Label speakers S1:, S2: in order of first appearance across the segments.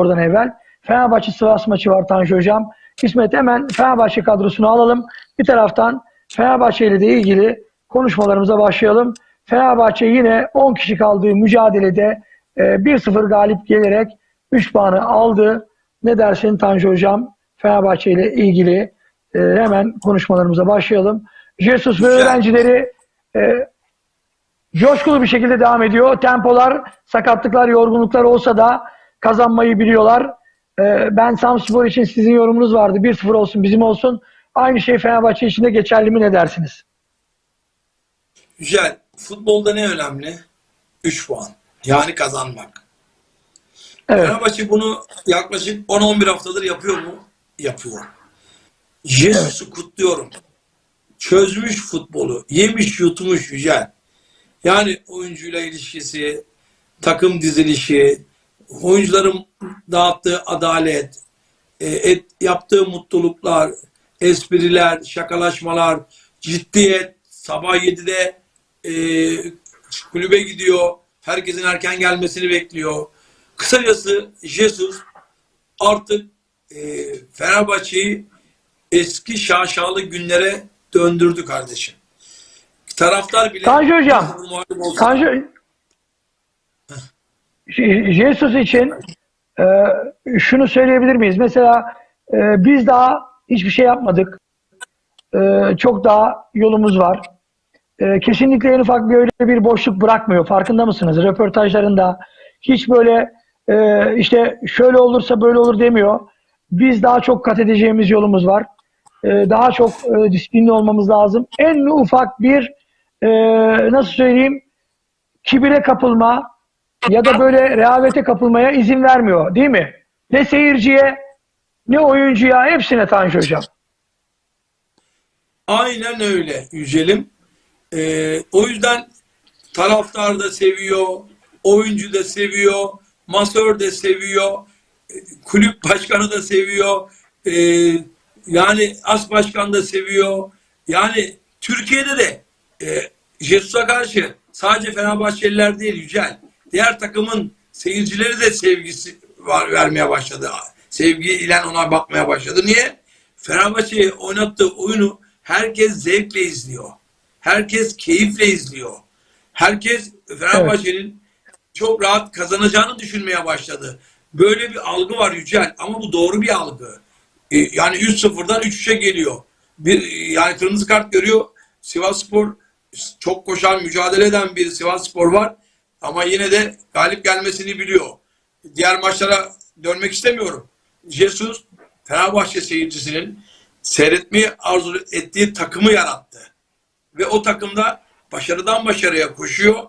S1: oradan evvel. Fenerbahçe Sivas maçı var Tanju Hocam. İsmet hemen Fenerbahçe kadrosunu alalım. Bir taraftan Fenerbahçe ile de ilgili konuşmalarımıza başlayalım. Fenerbahçe yine 10 kişi kaldığı mücadelede e, 1-0 galip gelerek 3 puanı aldı. Ne dersin Tanju Hocam? Fenerbahçe ile ilgili e, hemen konuşmalarımıza başlayalım. Jesus ve öğrencileri e, coşkulu bir şekilde devam ediyor. Tempolar, sakatlıklar, yorgunluklar olsa da kazanmayı biliyorlar. Ee, ben Samspor için sizin yorumunuz vardı. 1-0 olsun, bizim olsun. Aynı şey Fenerbahçe için de geçerli mi ne dersiniz?
S2: Güzel. Futbolda ne önemli? 3 puan. Yani kazanmak.
S1: Evet.
S2: Fenerbahçe bunu yaklaşık 10-11 haftadır yapıyor mu? Yapıyor. Jesus'u kutluyorum. Çözmüş futbolu. Yemiş yutmuş Yücel. Yani oyuncuyla ilişkisi, takım dizilişi, oyuncuların dağıttığı adalet, e, et, yaptığı mutluluklar, espriler, şakalaşmalar, ciddiyet, sabah 7'de e, kulübe gidiyor, herkesin erken gelmesini bekliyor. Kısacası Jesus artık e, Fenerbahçe'yi eski şaşalı günlere döndürdü kardeşim. Taraftar bile
S1: Tanju Hocam, Tanju, Jesus için e, şunu söyleyebilir miyiz? Mesela e, biz daha hiçbir şey yapmadık. E, çok daha yolumuz var. E, kesinlikle en ufak bir öyle bir boşluk bırakmıyor. Farkında mısınız? Röportajlarında hiç böyle e, işte şöyle olursa böyle olur demiyor. Biz daha çok kat edeceğimiz yolumuz var. E, daha çok e, disiplinli olmamız lazım. En ufak bir e, nasıl söyleyeyim kibire kapılma ya da böyle rehavete kapılmaya izin vermiyor değil mi? Ne seyirciye ne oyuncuya hepsine Tanju Hocam.
S2: Aynen öyle Yücel'im. Ee, o yüzden taraftar da seviyor, oyuncu da seviyor, masör de seviyor, kulüp başkanı da seviyor, e, yani as başkan da seviyor. Yani Türkiye'de de e, Jesus'a karşı sadece Fenerbahçeliler değil Yücel, diğer takımın seyircileri de sevgisi var vermeye başladı. Sevgiyle ona bakmaya başladı. Niye? Fenerbahçe oynattığı oyunu herkes zevkle izliyor. Herkes keyifle izliyor. Herkes Fenerbahçe'nin çok rahat kazanacağını düşünmeye başladı. Böyle bir algı var Yücel ama bu doğru bir algı. Ee, yani 3-0'dan 3-3'e geliyor. Bir, yani kırmızı kart görüyor. Sivasspor çok koşan, mücadele eden bir Sivasspor var. Ama yine de galip gelmesini biliyor. Diğer maçlara dönmek istemiyorum. Jesus Fenerbahçe seyircisinin seyretmeyi arzu ettiği takımı yarattı. Ve o takımda başarıdan başarıya koşuyor.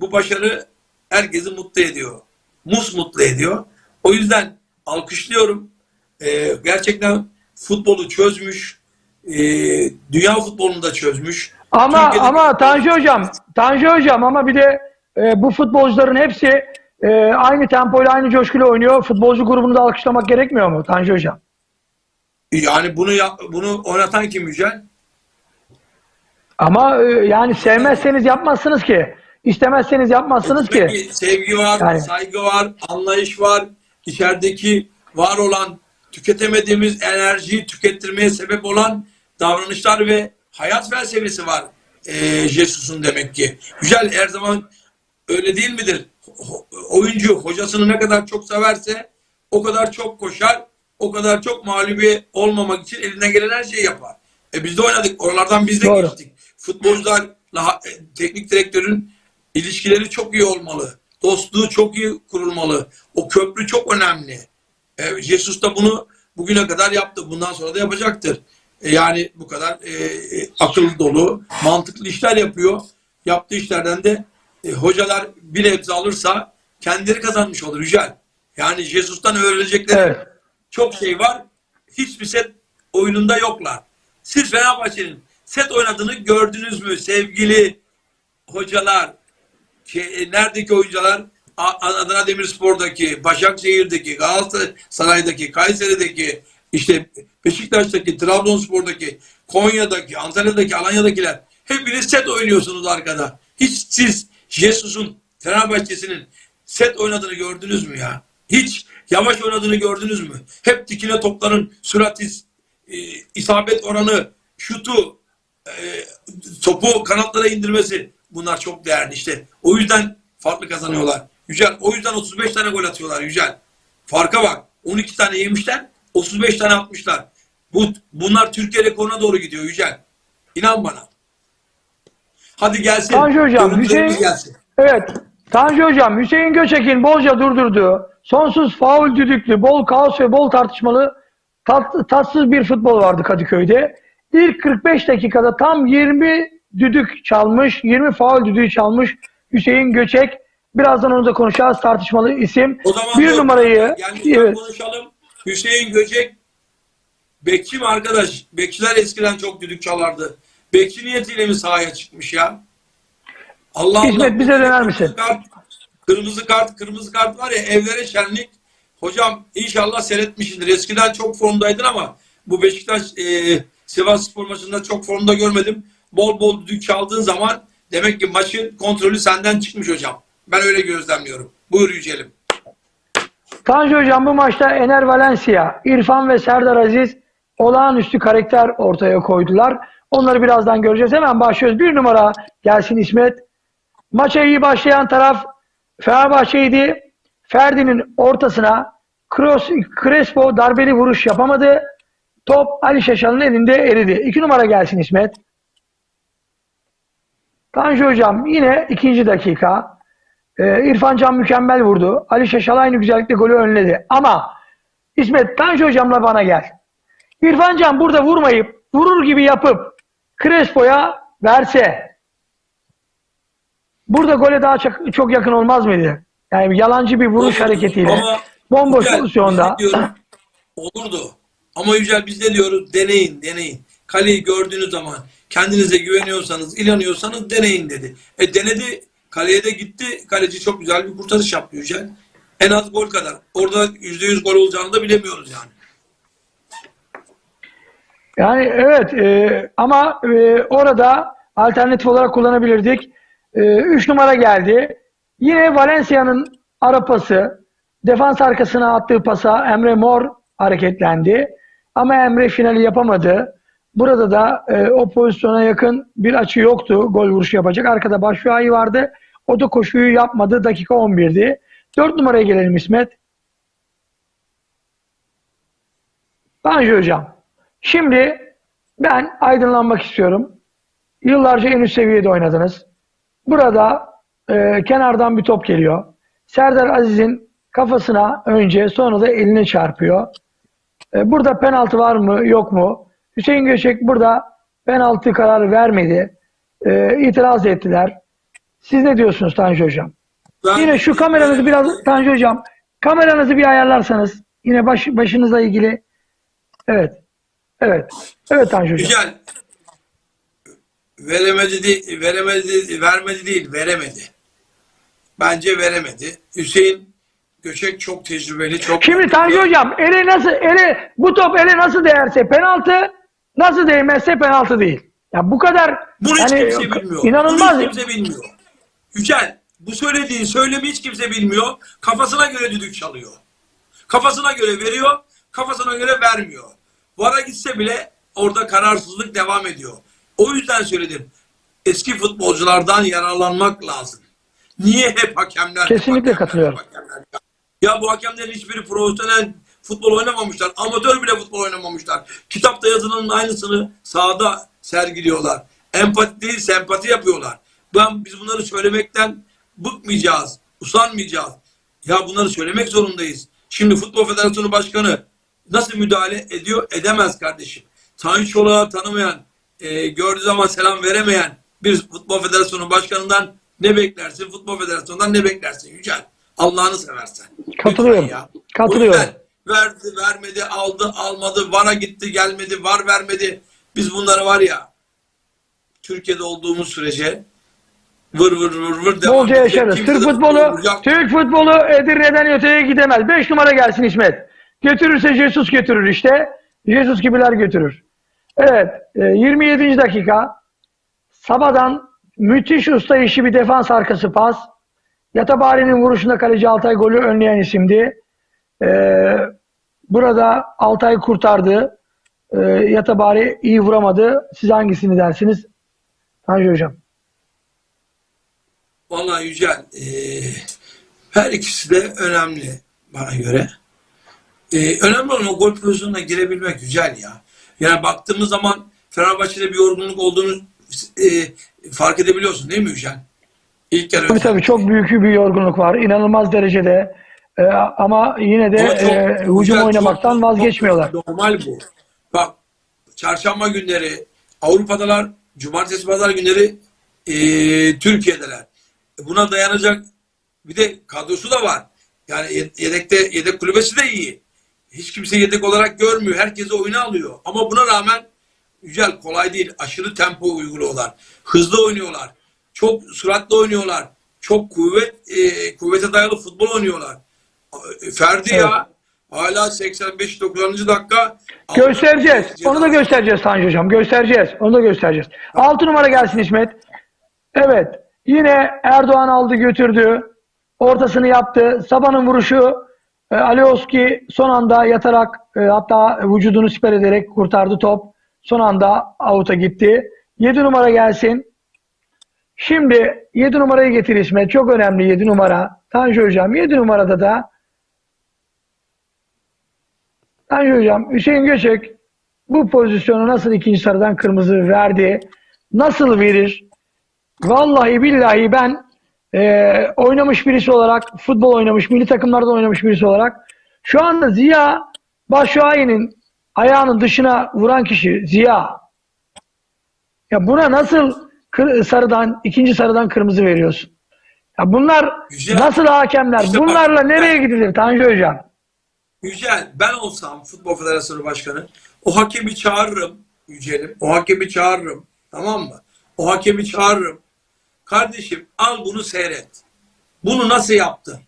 S2: Bu başarı herkesi mutlu ediyor. Mus mutlu ediyor. O yüzden alkışlıyorum. Ee, gerçekten futbolu çözmüş. Ee, dünya futbolunu da çözmüş.
S1: Ama
S2: Türkiye'de-
S1: ama Tanju Hocam, Tanju Hocam ama bir de e, bu futbolcuların hepsi e, aynı tempoyla aynı coşkuyla oynuyor. Futbolcu grubunu da alkışlamak gerekmiyor mu Tanju Hocam?
S2: Yani bunu yap- bunu oynatan kim Yücel?
S1: Ama e, yani sevmezseniz yapmazsınız ki. İstemezseniz yapmazsınız ki.
S2: Peki, sevgi var,
S1: Yani-
S2: saygı var, anlayış var. İçerideki var olan, tüketemediğimiz enerjiyi tükettirmeye sebep olan davranışlar ve hayat felsefesi var ee, Jesus'un demek ki. Güzel, her zaman öyle değil midir? Oyuncu hocasını ne kadar çok severse o kadar çok koşar, o kadar çok mağlubi olmamak için elinden gelen her şeyi yapar. E biz de oynadık, oralardan biz de
S1: Doğru.
S2: geçtik. Futbolcularla e, teknik direktörün ilişkileri çok iyi olmalı. Dostluğu çok iyi kurulmalı. O köprü çok önemli. E, Jesus da bunu bugüne kadar yaptı. Bundan sonra da yapacaktır. E, yani bu kadar e, e, akıl dolu, mantıklı işler yapıyor. Yaptığı işlerden de e, hocalar bir nebze alırsa kendileri kazanmış olur Yücel. Yani Jesus'tan öğrenecekleri
S1: Evet.
S2: çok şey var. Hiçbir set oyununda yoklar. Siz Fenerbahçe'nin set oynadığını gördünüz mü sevgili hocalar? E, neredeki oyuncular? Adana Demirspor'daki, Başakşehir'deki, Galatasaray'daki, Kayseri'deki, işte Beşiktaş'taki, Trabzonspor'daki, Konya'daki, Antalya'daki, Alanya'dakiler hepiniz set oynuyorsunuz arkada. Hiç siz Jesus'un Fenerbahçe'sinin set oynadığını gördünüz mü ya? Hiç Yavaş oynadığını gördünüz mü? Hep dikine topların sürati, e, isabet oranı, şutu, e, topu kanatlara indirmesi bunlar çok değerli işte. O yüzden farklı kazanıyorlar. Yücel o yüzden 35 tane gol atıyorlar Yücel. Farka bak. 12 tane yemişler, 35 tane atmışlar. Bu bunlar Türkiye rekoruna doğru gidiyor Yücel. İnan bana. Hadi gelsin.
S1: Tanju Hocam, Hüseyin-
S2: gelsin.
S1: Evet. Tanju Hocam, Hüseyin Göçek'in bolca durdurduğu, sonsuz faul düdüklü, bol kaos ve bol tartışmalı tat- tatsız bir futbol vardı Kadıköy'de. İlk 45 dakikada tam 20 düdük çalmış, 20 faul düdüğü çalmış Hüseyin Göçek. Birazdan onu da konuşacağız. Tartışmalı isim.
S2: O zaman
S1: bir numarayı
S2: gelmişken
S1: evet,
S2: konuşalım. Hüseyin Göcek bekçi mi arkadaş? Bekçiler eskiden çok düdük çalardı. Bekçi niyetiyle mi sahaya çıkmış ya? Allah Allah.
S1: bize döner misin?
S2: Kırmızı kart, kırmızı kart, kırmızı kart var ya evlere şenlik. Hocam inşallah seyretmişsindir. Eskiden çok formdaydın ama bu Beşiktaş e, Sivas Spor maçında çok formda görmedim. Bol bol düdük çaldığın zaman demek ki maçın kontrolü senden çıkmış hocam. Ben öyle gözlemliyorum. Buyur Yücel'im.
S1: Tanju Hocam bu maçta Ener Valencia, İrfan ve Serdar Aziz olağanüstü karakter ortaya koydular. Onları birazdan göreceğiz. Hemen başlıyoruz. Bir numara gelsin İsmet. Maça iyi başlayan taraf Fenerbahçe'ydi. Ferdi'nin ortasına Kroos, Crespo darbeli vuruş yapamadı. Top Ali Şaşal'ın elinde eridi. İki numara gelsin İsmet. Tanju Hocam yine ikinci dakika. Ee, İrfan Can mükemmel vurdu. Ali Şaşal aynı güzellikle golü önledi. Ama İsmet Tanju hocamla bana gel. İrfan Can burada vurmayıp vurur gibi yapıp Crespo'ya verse burada gole daha çok, çok yakın olmaz mıydı? Yani yalancı bir vuruş
S2: Olurdu.
S1: hareketiyle.
S2: Ama
S1: bomboş
S2: Yücel,
S1: pozisyonda.
S2: olurdu. Ama Yücel biz de diyoruz deneyin deneyin. Kaleyi gördüğünüz zaman kendinize güveniyorsanız, inanıyorsanız deneyin dedi. E denedi. Kaleye de gitti. Kaleci çok güzel bir kurtarış yaptı Yücel. En az gol kadar. Orada %100 gol olacağını da bilemiyoruz yani.
S1: Yani evet e, ama e, orada alternatif olarak kullanabilirdik. 3 numara geldi. Yine Valencia'nın ara pası, defans arkasına attığı pasa Emre Mor hareketlendi. Ama Emre finali yapamadı. Burada da e, o pozisyona yakın bir açı yoktu gol vuruşu yapacak. Arkada Başşuay'ı vardı. O da koşuyu yapmadı. Dakika 11'di. 4 numaraya gelelim İsmet. Tanju Hocam. Şimdi ben aydınlanmak istiyorum. Yıllarca en üst seviyede oynadınız. Burada e, kenardan bir top geliyor. Serdar Aziz'in kafasına önce sonra da eline çarpıyor. E, burada penaltı var mı yok mu? Hüseyin Göçek burada penaltı kararı vermedi. E, itiraz ettiler. Siz ne diyorsunuz Tanju Hocam?
S2: Ben-
S1: Yine şu kameranızı biraz Tanju Hocam kameranızı bir ayarlarsanız yine baş, başınızla ilgili evet evet evet Tanju Hocam
S2: Güzel. Veremedi, de- veremedi, vermedi değil, veremedi. Bence veremedi. Hüseyin Göçek çok tecrübeli, çok
S1: şimdi Tanju Hocam ele nasıl ele bu top ele nasıl değerse penaltı nasıl değmezse penaltı değil. Ya bu kadar
S2: Bunu hiç
S1: yani
S2: kimse bilmiyor.
S1: inanılmaz
S2: Bunu hiç kimse bilmiyor. Yücel, bu söylediğin söylemi hiç kimse bilmiyor. Kafasına göre düdük çalıyor. Kafasına göre veriyor, kafasına göre vermiyor. Vara gitse bile orada kararsızlık devam ediyor. O yüzden söyledim. Eski futbolculardan yararlanmak lazım. Niye hep hakemler? hep
S1: Kesinlikle
S2: hakemler,
S1: katılıyorum.
S2: hep hakemler? Ya bu hakemlerin hiçbiri profesyonel futbol oynamamışlar. Amatör bile futbol oynamamışlar. Kitapta yazılanın aynısını sahada sergiliyorlar. Empati değil sempati yapıyorlar. Ben, biz bunları söylemekten bıkmayacağız. Usanmayacağız. Ya bunları söylemek zorundayız. Şimdi Futbol Federasyonu Başkanı nasıl müdahale ediyor? Edemez kardeşim. Tanju Çolak'ı tanımayan, e, gördüğü zaman selam veremeyen bir Futbol Federasyonu Başkanı'ndan ne beklersin? Futbol Federasyonu'ndan ne beklersin Yücel? Allah'ını seversen.
S1: Katılıyorum. Katılıyorum.
S2: Verdi, vermedi, aldı, almadı, vara gitti, gelmedi, var vermedi. Biz bunları var ya Türkiye'de olduğumuz sürece vır vır vır vır devam
S1: bolca yaşarız. Türk futbolu. Türk futbolu Edirne'den öteye gidemez. 5 numara gelsin İsmet. Götürürse Jesus götürür işte. Jesus gibiler götürür. Evet, e, 27. dakika. Sabah'dan müthiş usta işi bir defans arkası pas. Yatabari'nin vuruşunda kaleci Altay golü önleyen isimdi. Ee, burada Altay kurtardı. Ee, Yatabari iyi vuramadı. Siz hangisini dersiniz? Tanju Hocam.
S2: Vallahi Yücel, e, her ikisi de önemli bana göre. E, önemli olan o gol pozisyonuna girebilmek Yücel ya. Yani baktığımız zaman Fenerbahçe'de bir yorgunluk olduğunu e, fark edebiliyorsun değil mi Yücel? İlk yarı.
S1: Tabii tabii çok büyük bir yorgunluk var. İnanılmaz derecede. Ee, ama yine de
S2: Ama çok-
S1: e, hücum
S2: Yücel,
S1: oynamaktan
S2: çok-
S1: vazgeçmiyorlar.
S2: çok Normal bu. Bak çarşamba günleri Avrupa'dalar, cumartesi pazar günleri e, Türkiye'deler. E, Buna dayanacak bir de kadrosu da var. Yani ye- yedekte yedek kulübesi de iyi. Hiç kimse yedek olarak görmüyor. Herkesi oyuna alıyor. Ama buna rağmen Yücel kolay değil. Aşırı tempo uyguluyorlar. Hızlı oynuyorlar. Çok süratli oynuyorlar. Çok kuvvet e, kuvvete dayalı futbol oynuyorlar. E, Ferdi
S1: Evet.
S2: ya hala 85-90. dakika
S1: Göstereceğiz. Onu da göstereceğiz Tanju Hocam. Göstereceğiz. Onu da göstereceğiz. 6 numara gelsin İsmet. Evet. Yine Erdoğan aldı götürdü. Ortasını yaptı. Sabah'ın vuruşu e, Alioski son anda yatarak e, hatta vücudunu siper ederek kurtardı top. Son anda avuta gitti. 7 numara gelsin. Şimdi 7 numarayı getir İsmet. Çok önemli 7 numara. Tanju Hocam 7 numarada da Tanju Hocam, Hüseyin Göçek bu pozisyonu nasıl ikinci sarıdan kırmızı verdi? Nasıl verir? Vallahi billahi ben e, oynamış birisi olarak, futbol oynamış, milli takımlarda oynamış birisi olarak şu anda Ziya Başşuayi'nin ayağının dışına vuran kişi Ziya. Ya buna nasıl sarıdan, ikinci sarıdan kırmızı veriyorsun? Ya bunlar
S2: Güzel.
S1: nasıl hakemler?
S2: İşte bak-
S1: Bunlarla nereye gidilir Tanju Hocam?
S2: Yücel ben olsam Futbol Federasyonu Başkanı o hakemi çağırırım Yücel'im. O hakemi çağırırım. Tamam mı? O hakemi çağırırım. Kardeşim al bunu seyret. Bunu nasıl yaptın?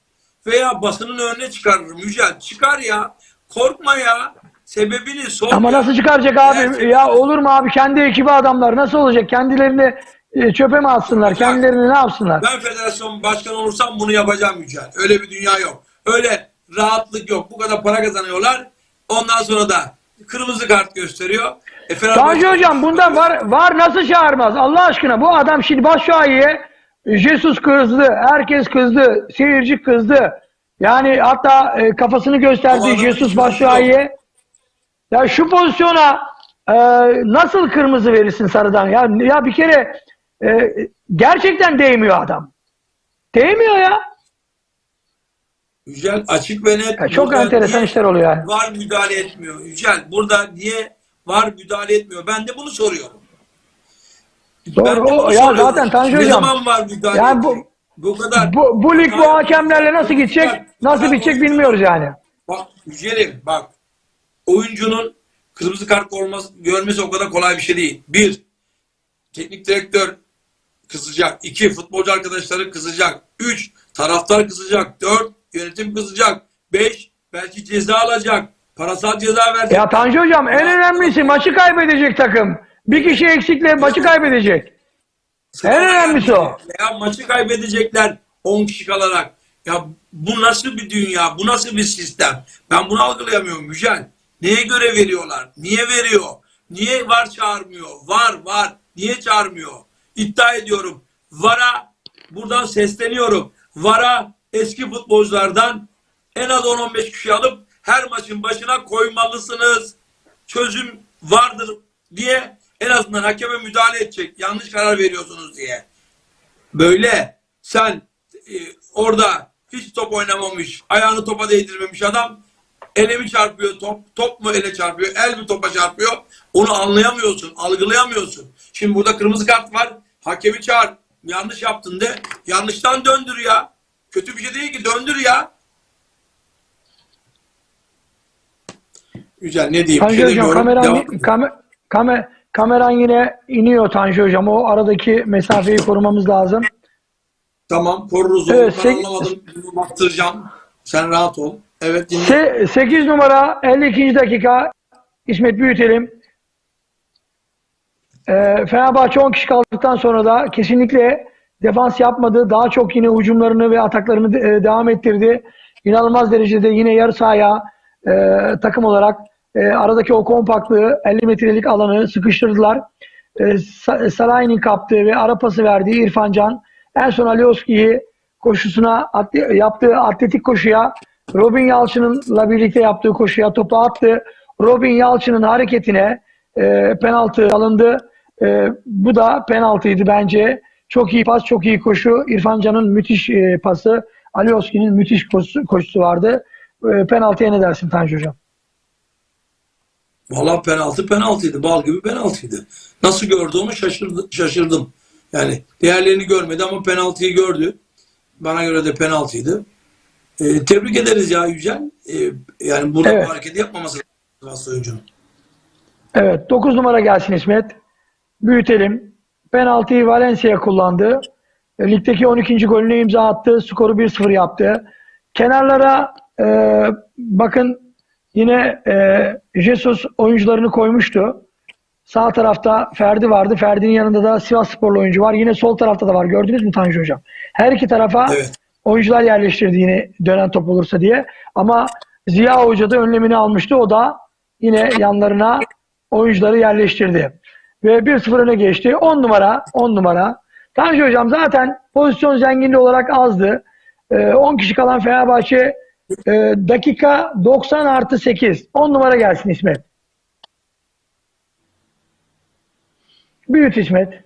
S2: Veya basının önüne çıkarırım Yücel. Çıkar ya. Korkma ya. Sebebini sor.
S1: Ama
S2: ya.
S1: nasıl çıkaracak abi?
S2: Gerçekten.
S1: Ya olur mu abi? Kendi ekibi adamlar nasıl olacak? Kendilerini e, çöpe mi atsınlar? Kendilerini ne yapsınlar?
S2: Ben federasyon başkanı olursam bunu yapacağım Yücel. Öyle bir dünya yok. Öyle rahatlık yok. Bu kadar para kazanıyorlar. Ondan sonra da kırmızı kart gösteriyor. E, Fenerbahçe-
S1: Tanju Hocam bundan var var nasıl çağırmaz? Allah aşkına bu adam şimdi Başşuayi'ye Jesus kızdı, herkes kızdı, seyirci kızdı. Yani hatta e, kafasını gösterdi Jesus Başşuayi'ye. Ya şu pozisyona e, nasıl kırmızı verirsin sarıdan? Ya ya bir kere e, gerçekten değmiyor adam. Değmiyor ya.
S2: Yücel açık ve net.
S1: Ya çok enteresan işler oluyor yani.
S2: Var müdahale etmiyor. Yücel burada niye var müdahale etmiyor? Ben de bunu soruyorum.
S1: Doğru.
S2: Ben de
S1: O-
S2: bunu
S1: ya zaten Tanju
S2: ne
S1: Hocam,
S2: zaman var müdahale
S1: yani bu-
S2: bu kadar.
S1: Bu, bu lig bu hakemlerle nasıl gidecek, nasıl bitecek bilmiyoruz yani.
S2: Bak Yücel'im bak. Oyuncunun kırmızı kart olması, görmesi o kadar kolay bir şey değil. Bir, teknik direktör kızacak. İki, futbolcu arkadaşları kızacak. Üç, taraftar kızacak. Dört, yönetim kızacak. Beş, belki ceza alacak. Parasal ceza verecek.
S1: Ya Tanju Hocam en önemlisi maçı kaybedecek takım. Bir kişi eksikle maçı kaybedecek. En önemlisi o.
S2: Ya maçı kaybedecekler 10 kişi kalarak. Ya bu nasıl bir dünya? Bu nasıl bir sistem? Ben bunu algılayamıyorum Yücel. Neye göre veriyorlar? Niye veriyor? Niye var çağırmıyor? Var var. Niye çağırmıyor? İddia ediyorum. VAR'a buradan sesleniyorum. VAR'a eski futbolculardan en az 10-15 kişi alıp her maçın başına koymalısınız. Çözüm vardır diye en azından hakeme müdahale edecek. Yanlış karar veriyorsunuz diye. Böyle sen e, orada hiç top oynamamış, ayağını topa değdirmemiş adam ele mi çarpıyor top, top mu ele çarpıyor, el mi topa çarpıyor onu anlayamıyorsun, algılayamıyorsun. Şimdi burada kırmızı kart var, hakemi çağır, yanlış yaptın de, yanlıştan döndür ya. Kötü bir şey değil ki, döndür ya. Güzel, ne diyeyim?
S1: Tanju
S2: şey
S1: Hocam kameran,
S2: Devam.
S1: kame, kame, kameran yine iniyor Tanju Hocam. O aradaki mesafeyi korumamız lazım.
S2: Tamam, koruruz onu.
S1: Evet,
S2: ben
S1: sek-
S2: anlamadım. Bunu baktıracağım. Sen rahat ol. Evet, dinle.
S1: 8 numara 52. dakika İsmet büyütelim. Ee, Fenerbahçe 10 kişi kaldıktan sonra da kesinlikle defans yapmadı. Daha çok yine hücumlarını ve ataklarını de- e, devam ettirdi. inanılmaz derecede yine yarı sahaya e, takım olarak e, aradaki o kompaktlığı 50 metrelik alanı sıkıştırdılar. E, Sa- Salah'ın kaptığı ve ara pası verdiği İrfan Can en son Alioski'yi koşusuna yaptığı atletik koşuya Robin Yalçın'ınla birlikte yaptığı koşuya topu attı. Robin Yalçın'ın hareketine e, penaltı alındı. E, bu da penaltıydı bence. Çok iyi pas, çok iyi koşu. İrfan Can'ın müthiş e, pası. Alioski'nin müthiş koşusu, koşusu vardı. E, penaltıya ne dersin Tanju Hocam?
S2: Valla penaltı penaltıydı. Bal gibi penaltıydı. Nasıl gördüğümü şaşırdı, şaşırdım. Yani diğerlerini görmedi ama penaltıyı gördü. Bana göre de penaltıydı. Ee, tebrik ederiz ya Yücel. Ee, yani burada
S1: Evet.
S2: bu hareketi yapmaması lazım oyuncunun.
S1: Evet 9 numara gelsin İsmet. Büyütelim. Penaltıyı Valencia kullandı. E, Ligdeki 12. golünü imza attı. Skoru 1-0 yaptı. Kenarlara e, bakın yine e, Jesus oyuncularını koymuştu. Sağ tarafta Ferdi vardı. Ferdi'nin yanında da Sivas Sporlu oyuncu var. Yine sol tarafta da var. Gördünüz mü Tanju Hocam? Her iki tarafa
S2: Evet.
S1: oyuncular yerleştirdi yine dönen top olursa diye. Ama Ziya Hoca da önlemini almıştı. O da yine yanlarına oyuncuları yerleştirdi. Ve 1-0 öne geçti. 10 numara, 10 numara. Tanju Hocam zaten pozisyon zenginliği olarak azdı. Ee, 10 kişi kalan Fenerbahçe e, dakika 90 artı 8. 10 numara gelsin İsmet. Büyüt İsmet.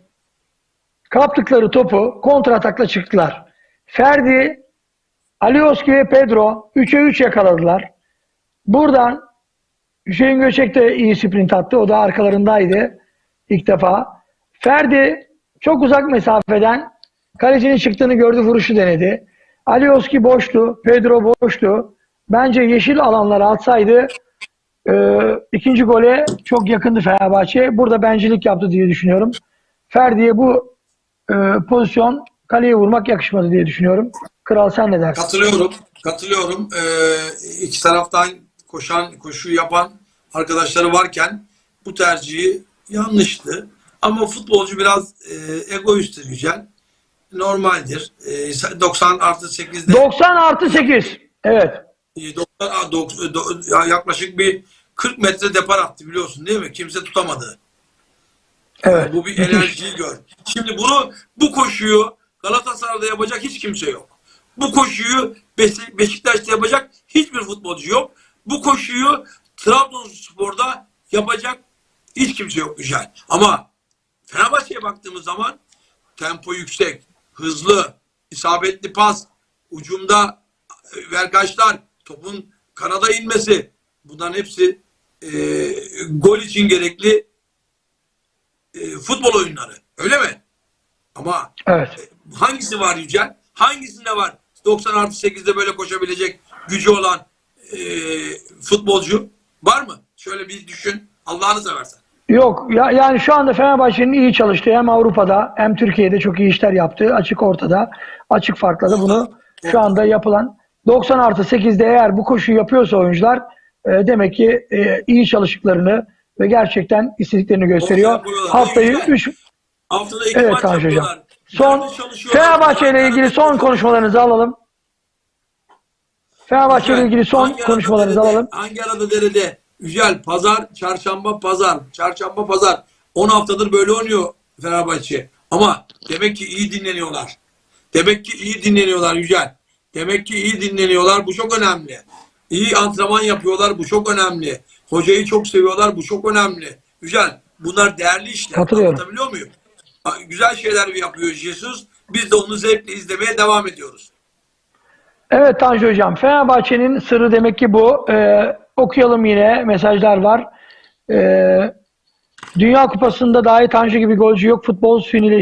S1: Kaptıkları topu kontratakla çıktılar. Ferdi, Alioski ve Pedro 3'e 3 yakaladılar. Buradan Hüseyin Göçek de iyi sprint attı. O da arkalarındaydı ilk defa. Ferdi çok uzak mesafeden kalecinin çıktığını gördü, vuruşu denedi. Alioski boştu, Pedro boştu. Bence yeşil alanlara atsaydı e, ikinci gole çok yakındı Fenerbahçe. Burada bencillik yaptı diye düşünüyorum. Ferdi'ye bu e, pozisyon kaleye vurmak yakışmadı diye düşünüyorum. Kral sen ne dersin?
S2: Katılıyorum. Katılıyorum. Ee, iki taraftan koşan, koşu yapan arkadaşları varken bu tercihi yanlıştı. Ama futbolcu biraz e, egoisttir Yücel. Normaldir. E, 90 artı 8'de
S1: 90 artı 8. Evet.
S2: e, 90, a, dok- do- ya yaklaşık bir 40 metre depar attı biliyorsun değil mi? Kimse tutamadı.
S1: Evet.
S2: Bu bir enerjiyi gör. Şimdi bunu bu koşuyu Galatasaray'da yapacak hiç kimse yok. Bu koşuyu Beşik- Beşiktaş'ta yapacak hiçbir futbolcu yok. Bu koşuyu Trabzonspor'da yapacak hiç kimse yok güzel. Ama Fenerbahçe'ye baktığımız zaman tempo yüksek, hızlı, isabetli pas, ucumda e, verkaçlar, topun kanada inmesi bunların hepsi e, gol için gerekli e, futbol oyunları. Öyle mi? Ama
S1: Evet.
S2: hangisi var Yücel? Hangisinde var 90 artı 8'de böyle koşabilecek gücü olan e, futbolcu? Var mı? Şöyle bir düşün. Allah'ını seversen.
S1: Yok ya, yani şu anda Fenerbahçe'nin iyi çalıştığı hem Avrupa'da hem Türkiye'de çok iyi işler yaptığı açık ortada. Açık farkla da bunu şu anda yapılan 90 artı 8'de eğer bu koşuyu yapıyorsa oyuncular e, demek ki e, iyi çalıştıklarını ve gerçekten istediklerini gösteriyor. Haftayı
S2: Güzel.
S1: 3
S2: Haftada iki
S1: Evet
S2: maç
S1: Hocam. Son? Fenerbahçe ile ilgili son konuşmalarınızı alalım. Fenerbahçe ile ilgili son konuşmalarınızı alalım.
S2: Hangi arada derede? Yücel, pazar, çarşamba, pazar, çarşamba, pazar. 10 haftadır böyle oynuyor Fenerbahçe. Ama demek ki iyi dinleniyorlar. Demek ki iyi dinleniyorlar Yücel. Demek ki iyi dinleniyorlar. Bu çok önemli. İyi antrenman yapıyorlar. Bu çok önemli. Hocayı çok seviyorlar. Bu çok önemli. Yücel, bunlar değerli işler. Anlatabiliyor muyum? Güzel şeyler yapıyor Jesus. Biz de onu zevkle izlemeye devam ediyoruz.
S1: Evet Tanju Hocam, Fenerbahçe'nin sırrı demek ki bu. Ee, okuyalım yine, mesajlar var. Ee, Dünya Kupası'nda dahi Tanju gibi golcü yok. Futbol sünnileşti.